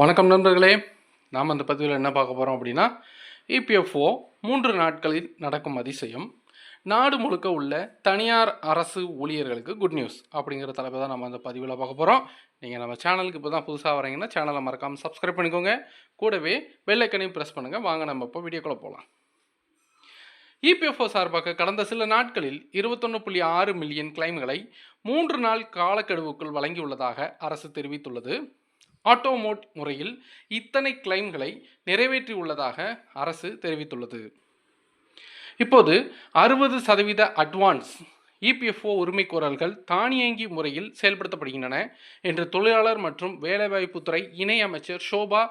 வணக்கம் நண்பர்களே. நாம் அந்த பதிவில் என்ன பார்க்க போகிறோம் அப்படின்னா இபிஎஃப்ஓ மூன்று நாட்களில் நடக்கும் அதிசயம். நாடு முழுக்க உள்ள தனியார் அரசு ஊழியர்களுக்கு குட் நியூஸ் அப்படிங்கிற தலைப்பை தான் நம்ம அந்த பதிவில் பார்க்க போகிறோம் நீங்கள் நம்ம சேனலுக்கு இப்போ தான் புதுசாக வரீங்கன்னா சேனலை மறக்காமல் சப்ஸ்கிரைப் பண்ணிக்கோங்க. கூடவே பெல்லைக்கனையும் ப்ரெஸ் பண்ணுங்கள் வாங்க நம்ம இப்போ வீடியோக்குள்ளே போகலாம். இபிஎஃப்ஓ சார்பாக கடந்த சில நாட்களில் இருபத்தொன்று புள்ளி ஆறு மில்லியன் கிளைம்களை மூன்று நாள் காலக்கெடுவுக்குள் வழங்கியுள்ளதாக அரசு தெரிவித்துள்ளது. ஆட்டோமோட் முறையில் இத்தனை கிளைம்களை நிறைவேற்றியுள்ளதாக அரசு தெரிவித்துள்ளது. இப்போது அறுபது சதவீத அட்வான்ஸ் இபிஎஃப்ஓ உரிமைக்கோரல்கள் தானியங்கி முறையில் செயல்படுத்தப்படுகின்றன என்று தொழிலாளர் மற்றும் வேலைவாய்ப்புத்துறை இணை அமைச்சர் ஷோபா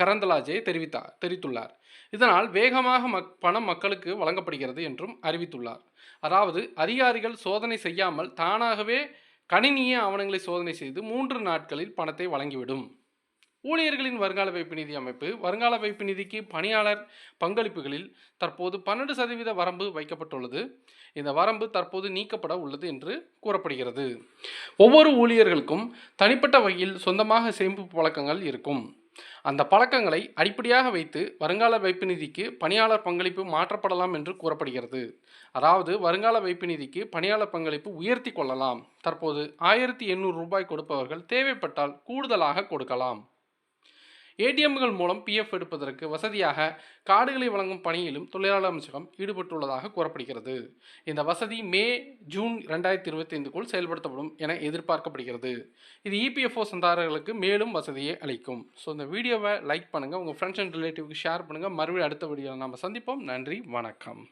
கரந்தலாஜே தெரிவித்தார் தெரிவித்துள்ளார். இதனால் வேகமாக மக் பணம் மக்களுக்கு வழங்கப்படுகிறது என்றும் அறிவித்துள்ளார். அதாவது அதிகாரிகள் சோதனை செய்யாமல் தானாகவே கணினியே ஆவணங்களை சோதனை செய்து மூன்று நாட்களில் பணத்தை வழங்கிவிடும். ஊழியர்களின் வருங்கால வைப்பு நிதி அமைப்பு வருங்கால வைப்பு நிதிக்கு பணியாளர் பங்களிப்புகளில் தற்போது பன்னெண்டு சதவீத வரம்பு வைக்கப்பட்டுள்ளது. இந்த வரம்பு தற்போது நீக்கப்பட உள்ளது என்று கூறப்படுகிறது. ஒவ்வொரு ஊழியர்களுக்கும் தனிப்பட்ட வகையில் சொந்தமாக சேமிப்பு பழக்கங்கள் இருக்கும். அந்த பழக்கங்களை அடிப்படையாக வைத்து வருங்கால வைப்பு நிதிக்கு பணியாளர் பங்களிப்பு மாற்றப்படலாம் என்று கூறப்படுகிறது. அதாவது வருங்கால வைப்பு நிதிக்கு பணியாளர் பங்களிப்பு உயர்த்தி கொள்ளலாம். தற்போது ஆயிரத்தி எண்ணூறு ரூபாய் கொடுப்பவர்கள் தேவைப்பட்டால் கூடுதலாக கொடுக்கலாம். ஏடிஎம்கள் மூலம் பிஎஃப் எடுப்பதற்கு வசதியாக கார்டுகளை வழங்கும் பணியிலும் தொழிலாளர் அமைச்சகம் ஈடுபட்டுள்ளதாக கூறப்படுகிறது. இந்த வசதி மே ஜூன் ரெண்டாயிரத்தி இருபத்தி ஐந்துக்குள் செயல்படுத்தப்படும் என எதிர்பார்க்கப்படுகிறது. இது இபிஎஃப்ஓ சந்தாரர்களுக்கு மேலும் வசதியை அளிக்கும். ஸோ இந்த வீடியோவை லைக் பண்ணுங்கள் உங்கள் ஃப்ரெண்ட்ஸ் அண்ட் ரிலேட்டிவ்க்கு ஷேர் பண்ணுங்கள் மறுபடியும் அடுத்த வீடியோவில் நாம் சந்திப்போம். நன்றி. வணக்கம்.